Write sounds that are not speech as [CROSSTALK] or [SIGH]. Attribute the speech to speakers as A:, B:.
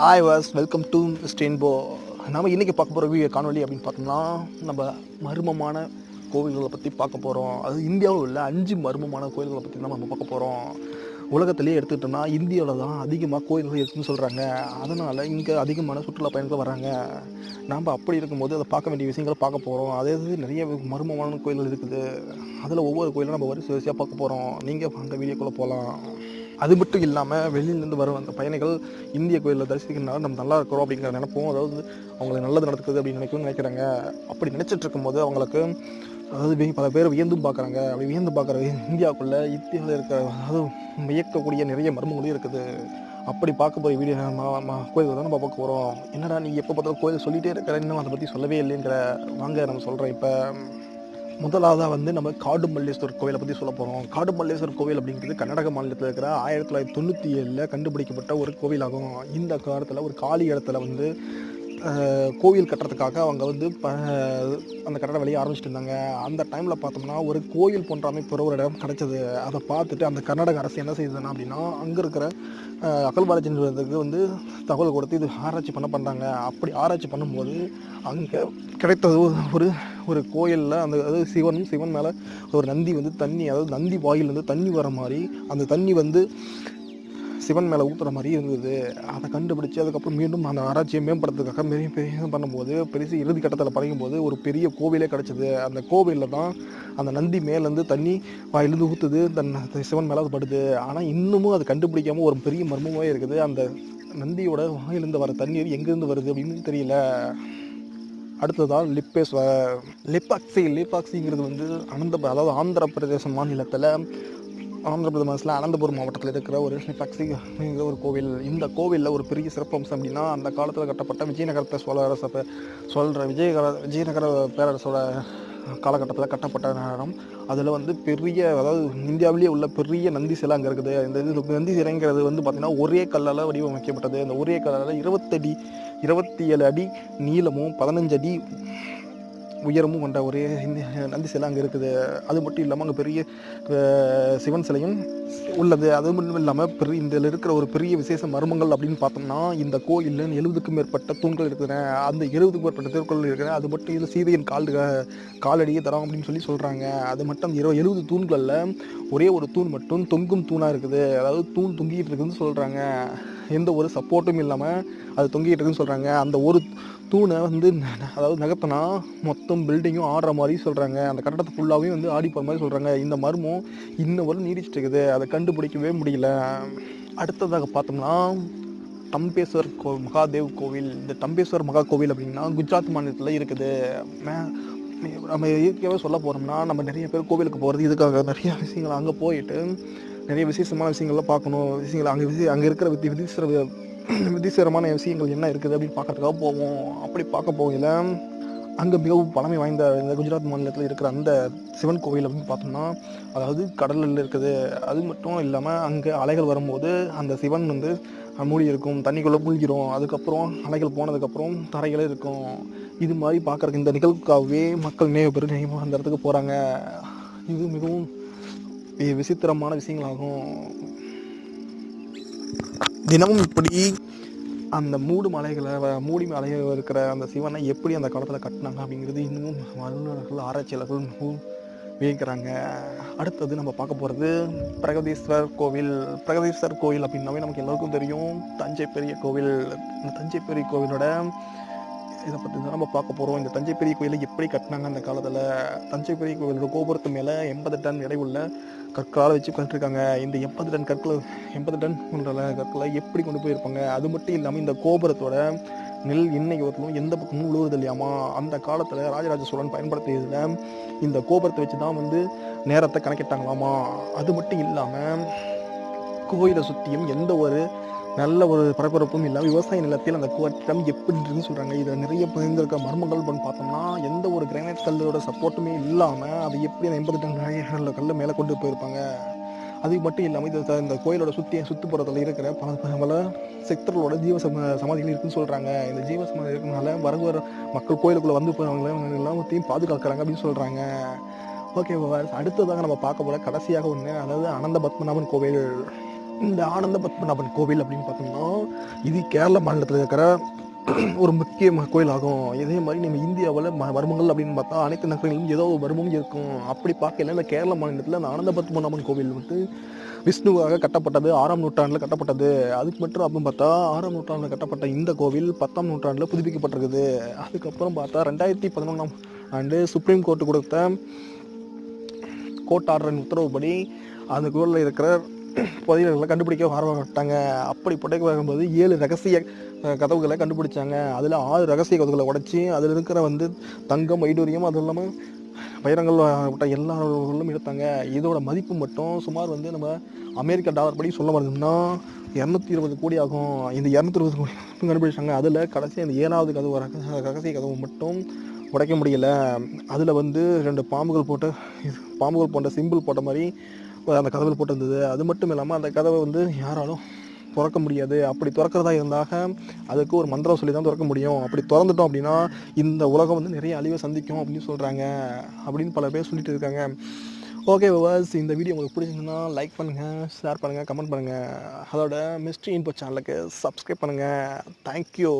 A: Hi guys welcome to ஸ்டெயின்போ நம்ம இன்றைக்கி பார்க்க போகிற வீடியோ காணொலி அப்படின்னு பார்த்தோம்னா நம்ம மர்மமான கோவில்களை பற்றி பார்க்க போகிறோம் அது இந்தியாவில் உள்ள அஞ்சு மர்மமான கோயில்களை பற்றி தான் நம்ம பார்க்க போகிறோம் உலகத்திலேயே எடுத்துக்கிட்டோம்னா இந்தியாவில் தான் அதிகமாக கோயில்கள் இருக்குதுன்னு சொல்கிறாங்க அதனால் இங்கே அதிகமான சுற்றுலா பயணிகள் வராங்க. நாம் அப்படி இருக்கும்போது அதை பார்க்க வேண்டிய விஷயங்களை பார்க்க போகிறோம் அதே இது நிறைய மர்மமான கோயில்கள் இருக்குது. அதில் ஒவ்வொரு கோயிலும் நம்ம வரிசை வரிசையாக பார்க்க போகிறோம் நீங்கள் அங்கே வீடியோக்குள்ளே போகலாம் அது மட்டும் இல்லாமல் வெளியிலேருந்து வரும் அந்த பயணிகள் இந்திய கோயிலில் தரிசிக்கிறனால நம்ம நல்லா இருக்கிறோம் அப்படிங்கிற நினைப்போம் அதாவது அவங்களுக்கு நல்லது நடக்குது அப்படின்னு நினைக்கவும் நினைக்கிறாங்க. அப்படி நினச்சிட்டு இருக்கும்போது அவங்களுக்கு அதாவது பல பேர் வியந்தும் பார்க்குறாங்க. அப்படி வியந்து பார்க்குற இந்தியாவுக்குள்ளே இந்தியாவில் இருக்கிற அதாவது வியக்கக்கூடிய நிறைய மர்மங்களும் இருக்குது. அப்படி பார்க்க போகிற வீடியோ கோயில் தான் நம்ம பார்க்க போகிறோம் என்னடா நீ எப்போ பார்த்தாலும் கோயில் சொல்லிகிட்டே இருக்கிற இன்னும் அதை பற்றி சொல்லவே இல்லைங்கிற வாங்க நம்ம சொல்கிறேன் இப்போ. முதலாவதாக வந்து நம்ம காடு மல்லேஸ்வர் கோவிலை பற்றி சொல்ல போகிறோம் காடு மல்லேஸ்வர் கோவில் அப்படிங்கிறது கர்நாடக மாநிலத்தில் இருக்கிற ஆயிரத்தி தொள்ளாயிரத்தி தொண்ணூற்றி ஏழில் கண்டுபிடிக்கப்பட்ட ஒரு கோவிலாகும். இந்த காலத்தில் ஒரு காலி இடத்துல வந்து கோவில் கட்டுறதுக்காக அவங்க வந்து ப அந்த கட்டட வேலையை ஆரம்பிச்சிட்டு இருந்தாங்க. அந்த டைமில் பார்த்தோம்னா ஒரு கோயில் போன்ற அமைப்பு ஒரு இடம் கிடச்சது. அதை பார்த்துட்டு அந்த கர்நாடக அரசு என்ன செய்யுதுன்னா அப்படின்னா அங்கே இருக்கிற அஹ், நிறுவனத்துக்கு வந்து தகவல் கொடுத்து இது ஆராய்ச்சி பண்ண பண்ணுறாங்க அப்படி ஆராய்ச்சி பண்ணும்போது அங்கே கிடைத்தது ஒரு ஒரு கோயிலில் அந்த அதாவது சிவன் சிவன் மேலே ஒரு நந்தி வந்து தண்ணி அதாவது நந்தி வாயிலேருந்து தண்ணி வர மாதிரி அந்த தண்ணி வந்து சிவன் மேலே ஊற்றுற மாதிரி இருந்தது. அதை கண்டுபிடிச்சி அதுக்கப்புறம் மீண்டும் அந்த ஆராய்ச்சியை மேம்படுத்துறதுக்காக பெரிய பெரிய பண்ணும்போது பெருசு இறுதி கட்டத்தில் படிக்கும் போது ஒரு பெரிய கோவிலே கிடச்சிது. அந்த கோவிலில் தான் அந்த நந்தி மேலேருந்து தண்ணி வாயிலிருந்து ஊற்றுது தன் சிவன் மேலே அது படுது. ஆனால் இன்னமும் அது கண்டுபிடிக்காமல் ஒரு பெரிய மர்மமாகவே இருக்குது. அந்த நந்தியோட வாயிலிருந்து வர தண்ணீர் எங்கேருந்து வருது அப்படின்னு தெரியல. அடுத்ததான் லிப்பேஸ் லிப்பாக்சி லிப்பாக்சிங்கிறது வந்து அனந்த அதாவது ஆந்திர பிரதேச மாநிலத்தில் ஆந்திர பிரதேசத்தில் அனந்தபுரம் மாவட்டத்தில் இருக்கிற ஒரு லிப்பாக்சி அப்படிங்கிற ஒரு கோவில். இந்த கோவிலில் ஒரு பெரிய சிறப்பம்சம் அப்படின்னா அந்த காலத்தில் கட்டப்பட்ட விஜயநகரத்தை சோழ அரச சொல்கிற விஜயகர விஜயநகர பேரரசோட காலகட்டத்தில் கட்டப்பட்ட நகரம் அதில் வந்து பெரிய அதாவது இந்தியாவிலேயே உள்ள பெரிய நந்தி சிலை அங்கே இருக்குது. இந்த இது நந்தி சிலைங்கிறது வந்து பார்த்திங்கன்னா ஒரே கல்லால் வடிவமைக்கப்பட்டது. இந்த ஒரே கல்லால் இருபத்தடி இருபத்தி ஏழு அடி நீளமும் பதினஞ்சு அடி உயரமும் கொண்ட ஒரே நந்தி சிலை அங்கே இருக்குது. அது மட்டும் இல்லாமல் அங்கே பெரிய சிவன் சிலையும் உள்ளது. அது மட்டும் இல்லாமல் பெரிய இதில் இருக்கிற ஒரு பெரிய விசேஷ மர்மங்கள் அப்படின்னு பார்த்தோம்னா இந்த கோயிலில் எழுபதுக்கும் மேற்பட்ட தூண்கள் இருக்கிற அந்த எழுபதுக்கும் மேற்பட்ட திருக்குறள் இருக்கிற அது மட்டும் இல்லை சீதையின் கால் காலடியே தரோம் அப்படின்னு சொல்லி சொல்கிறாங்க அது மட்டும் அந்த இருபது எழுபது தூண்களில் ஒரே ஒரு தூண் மட்டும் தொங்கும் தூணாக இருக்குது. அதாவது தூண் தொங்கிட்டு இருக்குதுன்னு சொல்கிறாங்க எந்த ஒரு சப்போர்ட்டும் இல்லாமல் அது தொங்கிட்டு இருக்குன்னு சொல்கிறாங்க அந்த ஒரு தூணை வந்து ந- அதாவது நகர்த்தினா மொத்தம் பில்டிங்கும் ஆடுற மாதிரி சொல்கிறாங்க அந்த கட்டடத்தை ஃபுல்லாகவே வந்து ஆடி போகிற மாதிரி சொல்கிறாங்க இந்த மர்மம் இன்னும் வரை நீடிச்சிட்டு இருக்குது. அதை கண்டுபிடிக்கவே முடியல. அடுத்ததாக பார்த்தோம்னா தம்பேஸ்வர் கோ மகாதேவ் கோவில். இந்த தம்பேஸ்வர் மகா கோவில் அப்படின்னா குஜராத் மாநிலத்தில் இருக்குது. நம்ம இயற்கையாகவே சொல்ல போகிறோம்னா நம்ம நிறைய பேர் கோவிலுக்கு போகிறது இதுக்காக நிறைய விஷயங்கள் அங்கே போயிட்டு நிறைய விசேஷமான விஷயங்கள்லாம் பார்க்கணும். விஷயங்கள் அங்கே விஷயம் அங்கே இருக்கிற வித்தி விதிசிற விதிசரமான விஷயங்கள் என்ன இருக்குது அப்படின்னு பார்க்கறதுக்காக போவோம். அப்படி பார்க்க போகையில் அங்கே மிகவும் பழமை வாய்ந்த இந்த குஜராத் மாநிலத்தில் இருக்கிற அந்த சிவன் கோவில் அப்படின்னு பார்த்தோம்னா அதாவது கடலில் இருக்குது. அது மட்டும் இல்லாமல் அங்கே அலைகள் வரும்போது அந்த சிவன் வந்து மூடி இருக்கும் தண்ணிக்குள்ளே மூழ்கிடும் அதுக்கப்புறம் அலைகள் போனதுக்கப்புறம் தரைகளே இருக்கும். இது மாதிரி பார்க்குறக்கு இந்த நிகழ்வுக்காகவே மக்கள் நினைவு பெரு நினைவு அந்த இடத்துக்கு போகிறாங்க இது மிகவும் விசித்திரமான விஷயங்களாகும். தினமும் இப்படி அந்த மூடு மலைகளை வ- மூடி மலைகள் இருக்கிற அந்த சிவனை எப்படி அந்த காலத்தில் கட்டினாங்க அப்படிங்கிறது இன்னமும் வல்லுநர்கள் ஆராய்ச்சியாளர்கள் மிகவும் வியக்கிறாங்க. அடுத்தது நம்ம பார்க்க போகிறது பிரகதீஸ்வர் கோவில். பிரகதீஸ்வர் கோவில் அப்படின்னாவே நமக்கு எல்லாருக்கும் தெரியும். தஞ்சை பெரிய கோவில். இந்த தஞ்சை பெரிய கோவிலோட இதை பற்றி தான் நம்ம பார்க்க போகிறோம் இந்த தஞ்சை பெரிய கோயிலை எப்படி கட்டினாங்க அந்த காலத்தில்? தஞ்சை பெரிய கோயிலோட கோபுரத்து மேலே எண்பது டன் எடை உள்ள கற்களால் வச்சு கட்டிருக்காங்க. இந்த எண்பது டன் கற்களை எண்பது டன் கொண்ட கற்களை எப்படி கொண்டு போயிருப்பாங்க? அது மட்டும் இல்லாமல் இந்த கோபுரத்தோட நெல் இன்னைக்கு வரலும் எந்த பக்கமும் உழுவுறது இல்லையாமா? அந்த காலத்தில் ராஜராஜ சோழன் பயன்படுத்தியதில் இந்த கோபுரத்தை வச்சு தான் வந்து நேரத்தை கணக்கிட்டாங்களாமா? அது மட்டும் இல்லாமல் கோயிலை சுற்றியும் எந்த ஒரு நல்ல ஒரு பரபரப்பும் இல்லாமல் விவசாய நிலத்தில் அந்த கோட்டம் எப்படி இருக்குன்னு சொல்கிறாங்க இதில் நிறைய புரிந்திருக்க மர்மங்கள் பண்ணி பார்த்தோம்னா எந்த ஒரு கிரானைட் கல்லோட சப்போர்ட்டுமே இல்லாமல் அது எப்படி அந்த எண்பது டன் கல்ல கல் மேலே கொண்டு போயிருப்பாங்க? அது மட்டும் இல்லாமல் இது இந்த கோயிலோட சுற்றி சுற்றுப்புறத்தில் இருக்கிற பல பல- செக்டர்களோட ஜீவ சம சமாதிகள் இருக்குன்னு சொல்கிறாங்க இந்த ஜீவ சமாதி இருக்கனால வரவர மக்கள் கோயிலுக்குள்ளே வந்து போகிறவங்கள எல்லாத்தையும் பாதுகாக்கிறாங்க அப்படின்னு சொல்கிறாங்க ஓகே அடுத்ததாக நம்ம பார்க்க போகிற கடைசியாக ஒன்று அதாவது அனந்த பத்மநாபன் கோவில். இந்த ஆனந்த பத்மநாபன் கோவில் அப்படின்னு பார்த்தோம்னா இது கேரள மாநிலத்தில் இருக்கிற [CLEARS THROAT] ஒரு முக்கிய ம- கோயிலாகும். இதே மாதிரி நம்ம இந்தியாவில் ம மர்மங்கள் அப்படின்னு பார்த்தா அனைத்து நகரங்களிலும் ஏதோ ஒரு மர்மம் இருக்கும். அப்படி பார்க்கல இந்த கேரள மாநிலத்தில் அந்த ஆனந்த பத்மநாபன் கோவில் வந்து விஷ்ணுவாக கட்டப்பட்டது ஆறாம் நூற்றாண்டில் கட்டப்பட்டது. அதுக்கு மட்டும் அப்படின்னு பார்த்தா ஆறாம் நூற்றாண்டில் கட்டப்பட்ட இந்த கோவில் பத்தாம் நூற்றாண்டில் புதுப்பிக்கப்பட்டிருக்குது. அதுக்கப்புறம் பார்த்தா ரெண்டாயிரத்தி பதினொன்றாம் ஆண்டு சுப்ரீம் கோர்ட்டு கொடுத்த கோர்ட் ஆர்டரின் உத்தரவுப்படி அந்த கோவிலில் இருக்கிற புதையல்களை கண்டுபிடிக்க ஆரம்பிட்டாங்க அப்படி புடைக்க வரும்போது ஏழு ரகசிய கதவுகளை கண்டுபிடிச்சாங்க. அதில் ஆறு ரகசிய கதவுகளை உடைச்சி அதில் இருக்கிற வந்து தங்கம் வைடூரியம் அதுவும் இல்லாமல் வைரங்கள் விட்ட எல்லா பொருளும் எடுத்தாங்க. இதோட மதிப்பு மட்டும் சுமார் வந்து நம்ம அமெரிக்க டாலர் படி சொல்ல வரணும்னா இரநூத்தி இருபது கோடி ஆகும். இந்த இரநூத்தி இருபது கோடி கண்டுபிடிச்சாங்க. அதில் கடைசி அந்த ஏழாவது கதவு ரகசிய கதவு மட்டும் உடைக்க முடியல. அதில் வந்து ரெண்டு பாம்புகள் போட்ட பாம்புகள் போன்ற சிம்பிள் போட்ட மாதிரி அந்த கதவில் போட்டிருந்தது. அது மட்டும் இல்லாமல் அந்த கதவை வந்து யாராலும் திறக்க முடியாது. அப்படி திறக்கிறதா இருந்தாக அதுக்கு ஒரு மந்திரம் சொல்லி தான் திறக்க முடியும். அப்படி திறந்துட்டோம் அப்படின்னா இந்த உலகம் வந்து நிறைய அழிவை சந்திக்கும் அப்படின்னு சொல்கிறாங்க அப்படின்னு பல பேர் சொல்லிட்டு இருக்காங்க. ஓகே விவாஸ் இந்த வீடியோ உங்களுக்கு பிடிச்சிருந்ததுன்னா லைக் பண்ணுங்கள் ஷேர் பண்ணுங்கள் கமெண்ட் பண்ணுங்கள் அதோட மிஸ்ட்ரி இன்போ சேனலுக்கு சப்ஸ்கிரைப் பண்ணுங்கள் தேங்க்யூ